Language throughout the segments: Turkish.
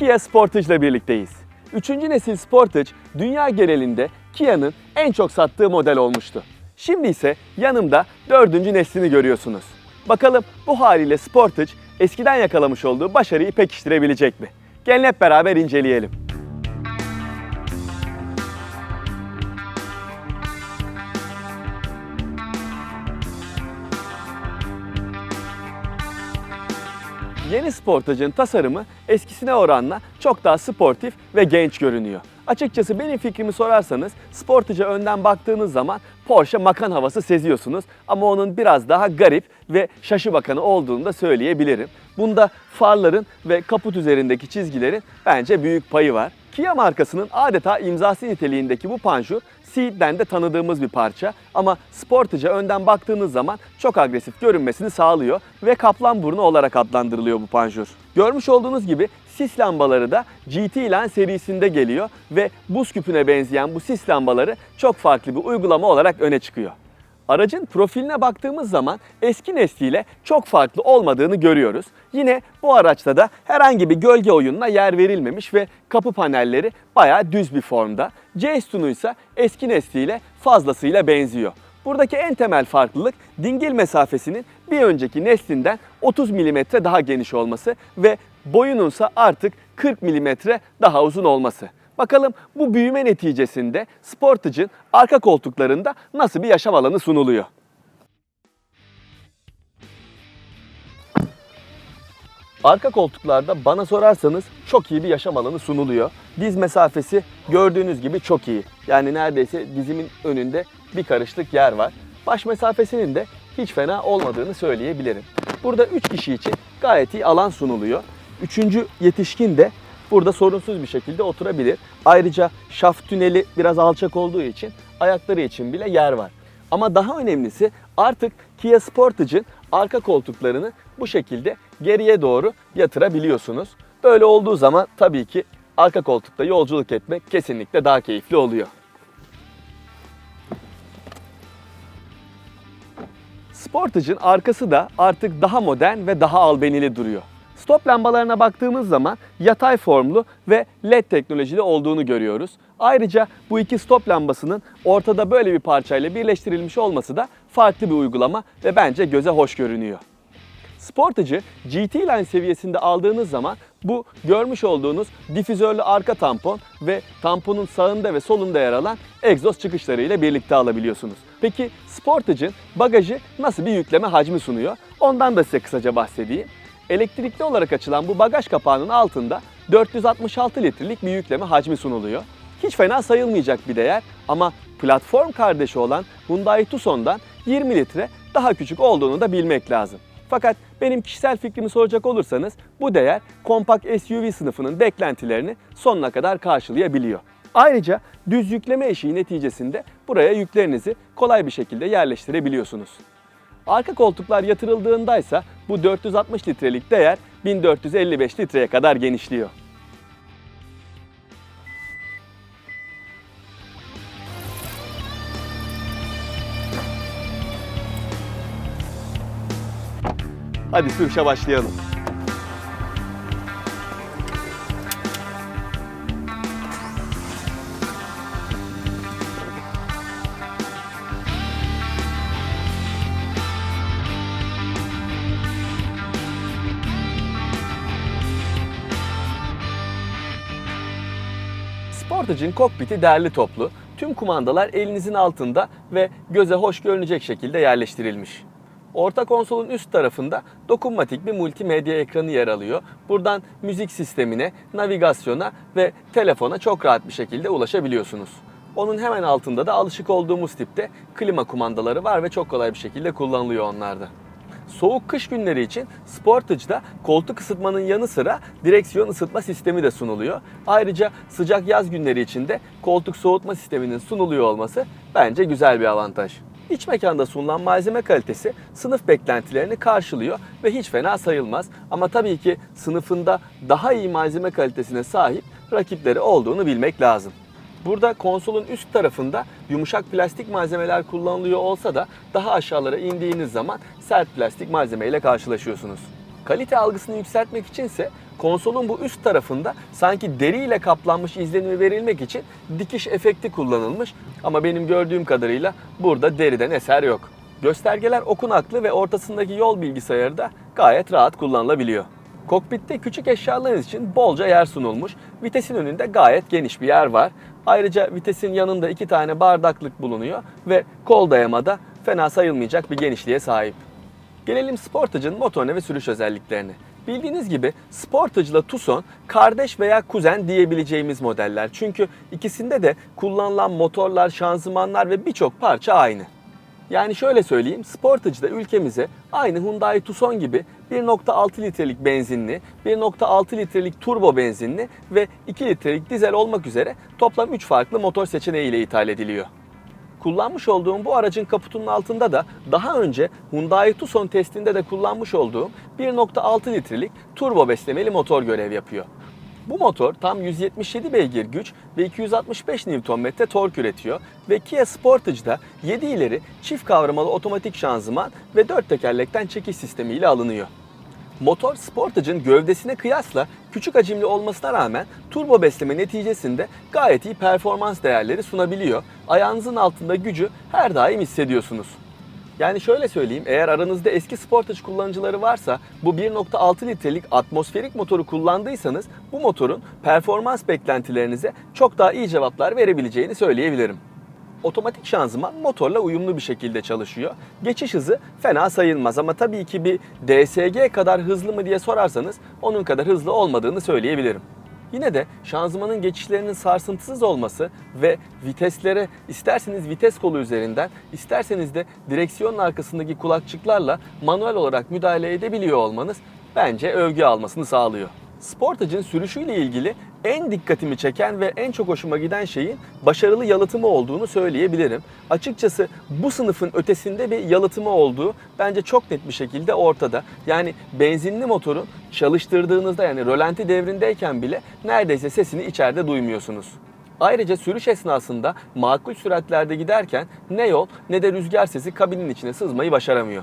Kia Sportage ile birlikteyiz. Üçüncü nesil Sportage dünya genelinde Kia'nın en çok sattığı model olmuştu. Şimdi ise yanımda dördüncü neslini görüyorsunuz. Bakalım bu haliyle Sportage eskiden yakalamış olduğu başarıyı pekiştirebilecek mi? Gelin hep beraber inceleyelim. Yeni Sportage'ın tasarımı eskisine oranla çok daha sportif ve genç görünüyor. Açıkçası benim fikrimi sorarsanız Sportage'a önden baktığınız zaman Porsche Macan havası seziyorsunuz ama onun biraz daha garip ve şaşı bakanı olduğunu da söyleyebilirim. Bunda farların ve kaput üzerindeki çizgilerin bence büyük payı var. Kia markasının adeta imzası niteliğindeki bu panjur Ceed'den de tanıdığımız bir parça ama Sportage'a önden baktığınız zaman çok agresif görünmesini sağlıyor ve kaplan burnu olarak adlandırılıyor bu panjur. Görmüş olduğunuz gibi sis lambaları da GT Line serisinde geliyor ve buz küpüne benzeyen bu sis lambaları çok farklı bir uygulama olarak öne çıkıyor. Aracın profiline baktığımız zaman eski nesliyle çok farklı olmadığını görüyoruz. Yine bu araçta da herhangi bir gölge oyununa yer verilmemiş ve kapı panelleri bayağı düz bir formda. C-Stunu ise eski nesliyle fazlasıyla benziyor. Buradaki en temel farklılık dingil mesafesinin bir önceki neslinden 30 mm daha geniş olması ve boyununsa artık 40 mm daha uzun olması. Bakalım bu büyüme neticesinde Sportage'ın arka koltuklarında nasıl bir yaşam alanı sunuluyor? Arka koltuklarda bana sorarsanız çok iyi bir yaşam alanı sunuluyor. Diz mesafesi gördüğünüz gibi çok iyi. Yani neredeyse dizimin önünde bir karışlık yer var. Baş mesafesinin de hiç fena olmadığını söyleyebilirim. Burada 3 kişi için gayet iyi alan sunuluyor. Üçüncü yetişkin de burada sorunsuz bir şekilde oturabilir. Ayrıca şaft tüneli biraz alçak olduğu için ayakları için bile yer var. Ama daha önemlisi artık Kia Sportage'ın arka koltuklarını bu şekilde geriye doğru yatırabiliyorsunuz. Böyle olduğu zaman tabii ki arka koltukta yolculuk etmek kesinlikle daha keyifli oluyor. Sportage'ın arkası da artık daha modern ve daha albenili duruyor. Stop lambalarına baktığımız zaman yatay formlu ve LED teknolojili olduğunu görüyoruz. Ayrıca bu iki stop lambasının ortada böyle bir parçayla birleştirilmiş olması da farklı bir uygulama ve bence göze hoş görünüyor. Sportage'ı GT Line seviyesinde aldığınız zaman bu görmüş olduğunuz difüzörlü arka tampon ve tamponun sağında ve solunda yer alan egzoz çıkışları ile birlikte alabiliyorsunuz. Peki Sportage'ın bagajı nasıl bir yükleme hacmi sunuyor? Ondan da size kısaca bahsedeyim. Elektrikli olarak açılan bu bagaj kapağının altında 466 litrelik bir yükleme hacmi sunuluyor. Hiç fena sayılmayacak bir değer ama platform kardeşi olan Hyundai Tucson'dan 20 litre daha küçük olduğunu da bilmek lazım. Fakat benim kişisel fikrimi soracak olursanız bu değer kompakt SUV sınıfının beklentilerini sonuna kadar karşılayabiliyor. Ayrıca düz yükleme eşiği neticesinde buraya yüklerinizi kolay bir şekilde yerleştirebiliyorsunuz. Arka koltuklar yatırıldığındaysa bu 460 litrelik değer 1455 litreye kadar genişliyor. Hadi sürüşe başlayalım. Sportage'in kokpiti derli toplu. Tüm kumandalar elinizin altında ve göze hoş görünecek şekilde yerleştirilmiş. Orta konsolun üst tarafında dokunmatik bir multimedya ekranı yer alıyor. Buradan müzik sistemine, navigasyona ve telefona çok rahat bir şekilde ulaşabiliyorsunuz. Onun hemen altında da alışık olduğumuz tipte klima kumandaları var ve çok kolay bir şekilde kullanılıyor onlarda. Soğuk kış günleri için Sportage'da koltuk ısıtmanın yanı sıra direksiyon ısıtma sistemi de sunuluyor. Ayrıca sıcak yaz günleri için de koltuk soğutma sisteminin sunuluyor olması bence güzel bir avantaj. İç mekanda sunulan malzeme kalitesi sınıf beklentilerini karşılıyor ve hiç fena sayılmaz. Ama tabii ki sınıfında daha iyi malzeme kalitesine sahip rakipleri olduğunu bilmek lazım. Burada konsolun üst tarafında yumuşak plastik malzemeler kullanılıyor olsa da daha aşağılara indiğiniz zaman sert plastik malzeme ile karşılaşıyorsunuz. Kalite algısını yükseltmek içinse konsolun bu üst tarafında sanki deriyle kaplanmış izlenimi verilmek için dikiş efekti kullanılmış ama benim gördüğüm kadarıyla burada deriden eser yok. Göstergeler okunaklı ve ortasındaki yol bilgisayarı da gayet rahat kullanılabiliyor. Kokpitte küçük eşyalarınız için bolca yer sunulmuş. Vitesin önünde gayet geniş bir yer var. Ayrıca vitesin yanında iki tane bardaklık bulunuyor ve kol dayamada fena sayılmayacak bir genişliğe sahip. Gelelim Sportage'ın motorine ve sürüş özelliklerine. Bildiğiniz gibi Sportage ile Tucson kardeş veya kuzen diyebileceğimiz modeller. Çünkü ikisinde de kullanılan motorlar, şanzımanlar ve birçok parça aynı. Yani şöyle söyleyeyim, Sportage'da ülkemize aynı Hyundai Tucson gibi 1.6 litrelik benzinli, 1.6 litrelik turbo benzinli ve 2 litrelik dizel olmak üzere toplam 3 farklı motor seçeneğiyle ithal ediliyor. Kullanmış olduğum bu aracın kaputunun altında da daha önce Hyundai Tucson testinde de kullanmış olduğum 1.6 litrelik turbo beslemeli motor görev yapıyor. Bu motor tam 177 beygir güç ve 265 Nm tork üretiyor ve Kia Sportage'da 7 ileri çift kavramalı otomatik şanzıman ve 4 tekerlekten çekiş sistemiyle alınıyor. Motor Sportage'ın gövdesine kıyasla küçük hacimli olmasına rağmen turbo besleme neticesinde gayet iyi performans değerleri sunabiliyor. Ayağınızın altında gücü her daim hissediyorsunuz. Yani şöyle söyleyeyim, eğer aranızda eski Sportage kullanıcıları varsa bu 1.6 litrelik atmosferik motoru kullandıysanız bu motorun performans beklentilerinize çok daha iyi cevaplar verebileceğini söyleyebilirim. Otomatik şanzıman motorla uyumlu bir şekilde çalışıyor. Geçiş hızı fena sayılmaz ama tabii ki bir DSG kadar hızlı mı diye sorarsanız onun kadar hızlı olmadığını söyleyebilirim. Yine de şanzımanın geçişlerinin sarsıntısız olması ve viteslere isterseniz vites kolu üzerinden isterseniz de direksiyonun arkasındaki kulakçıklarla manuel olarak müdahale edebiliyor olmanız bence övgü almasını sağlıyor. Sportage'ın sürüşüyle ilgili en dikkatimi çeken ve en çok hoşuma giden şeyin başarılı yalıtımı olduğunu söyleyebilirim. Açıkçası bu sınıfın ötesinde bir yalıtımı olduğu bence çok net bir şekilde ortada. Yani benzinli motorun çalıştırdığınızda yani rölanti devrindeyken bile neredeyse sesini içeride duymuyorsunuz. Ayrıca sürüş esnasında makul süratlerde giderken ne yol ne de rüzgar sesi kabinin içine sızmayı başaramıyor.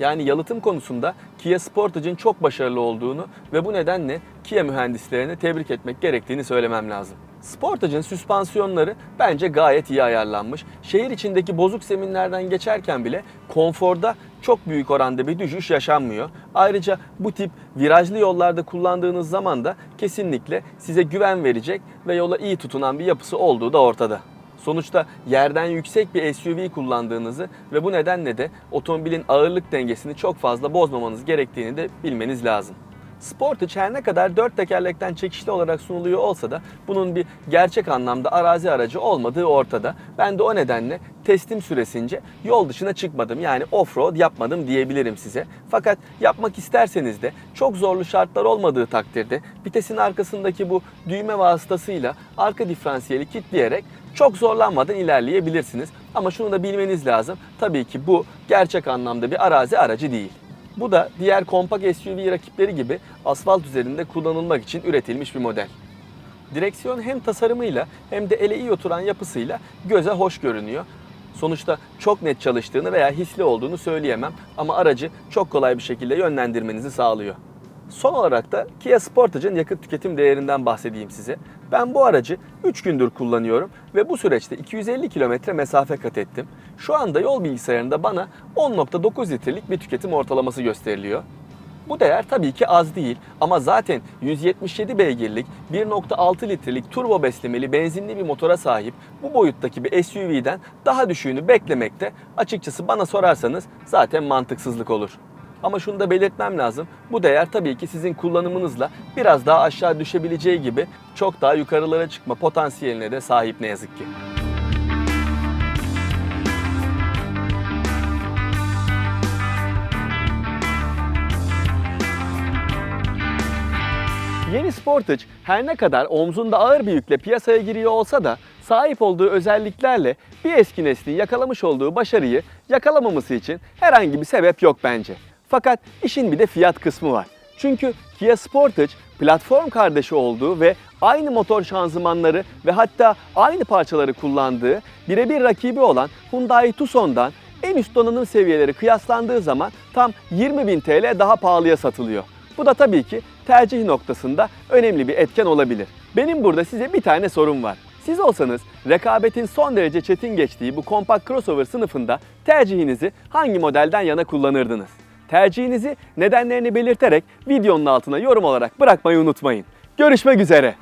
Yani yalıtım konusunda Kia Sportage'ın çok başarılı olduğunu ve bu nedenle Kia mühendislerini tebrik etmek gerektiğini söylemem lazım. Sportage'ın süspansiyonları bence gayet iyi ayarlanmış. Şehir içindeki bozuk zeminlerden geçerken bile konforda çok büyük oranda bir düşüş yaşanmıyor. Ayrıca bu tip virajlı yollarda kullandığınız zaman da kesinlikle size güven verecek ve yola iyi tutunan bir yapısı olduğu da ortada. Sonuçta yerden yüksek bir SUV kullandığınızı ve bu nedenle de otomobilin ağırlık dengesini çok fazla bozmamanız gerektiğini de bilmeniz lazım. Sportage her ne kadar dört tekerlekten çekişli olarak sunuluyor olsa da bunun bir gerçek anlamda arazi aracı olmadığı ortada. Ben de o nedenle testim süresince yol dışına çıkmadım yani off-road yapmadım diyebilirim size. Fakat yapmak isterseniz de çok zorlu şartlar olmadığı takdirde vitesin arkasındaki bu düğme vasıtasıyla arka diferansiyeli kilitleyerek çok zorlanmadan ilerleyebilirsiniz. Ama şunu da bilmeniz lazım. Tabii ki bu gerçek anlamda bir arazi aracı değil. Bu da diğer kompakt SUV rakipleri gibi asfalt üzerinde kullanılmak için üretilmiş bir model. Direksiyon hem tasarımıyla hem de ele iyi oturan yapısıyla göze hoş görünüyor. Sonuçta çok net çalıştığını veya hisli olduğunu söyleyemem ama aracı çok kolay bir şekilde yönlendirmenizi sağlıyor. Son olarak da Kia Sportage'ın yakıt tüketim değerinden bahsedeyim size. Ben bu aracı 3 gündür kullanıyorum ve bu süreçte 250 kilometre mesafe kat ettim. Şu anda yol bilgisayarında bana 10.9 litrelik bir tüketim ortalaması gösteriliyor. Bu değer tabii ki az değil ama zaten 177 beygirlik 1.6 litrelik turbo beslemeli benzinli bir motora sahip bu boyuttaki bir SUV'den daha düşüğünü beklemekte açıkçası bana sorarsanız zaten mantıksızlık olur. Ama şunu da belirtmem lazım. Bu değer tabii ki sizin kullanımınızla biraz daha aşağı düşebileceği gibi çok daha yukarılara çıkma potansiyeline de sahip ne yazık ki. Yeni Sportage her ne kadar omzunda ağır bir yükle piyasaya giriyor olsa da sahip olduğu özelliklerle bir eski neslin yakalamış olduğu başarıyı yakalamaması için herhangi bir sebep yok bence. Fakat işin bir de fiyat kısmı var. Çünkü Kia Sportage platform kardeşi olduğu ve aynı motor şanzımanları ve hatta aynı parçaları kullandığı birebir rakibi olan Hyundai Tucson'dan en üst donanım seviyeleri kıyaslandığı zaman tam 20.000 TL daha pahalıya satılıyor. Bu da tabii ki tercih noktasında önemli bir etken olabilir. Benim burada size bir tane sorum var. Siz olsanız rekabetin son derece çetin geçtiği bu kompakt crossover sınıfında tercihinizi hangi modelden yana kullanırdınız? Tercihinizi nedenlerini belirterek videonun altına yorum olarak bırakmayı unutmayın. Görüşmek üzere.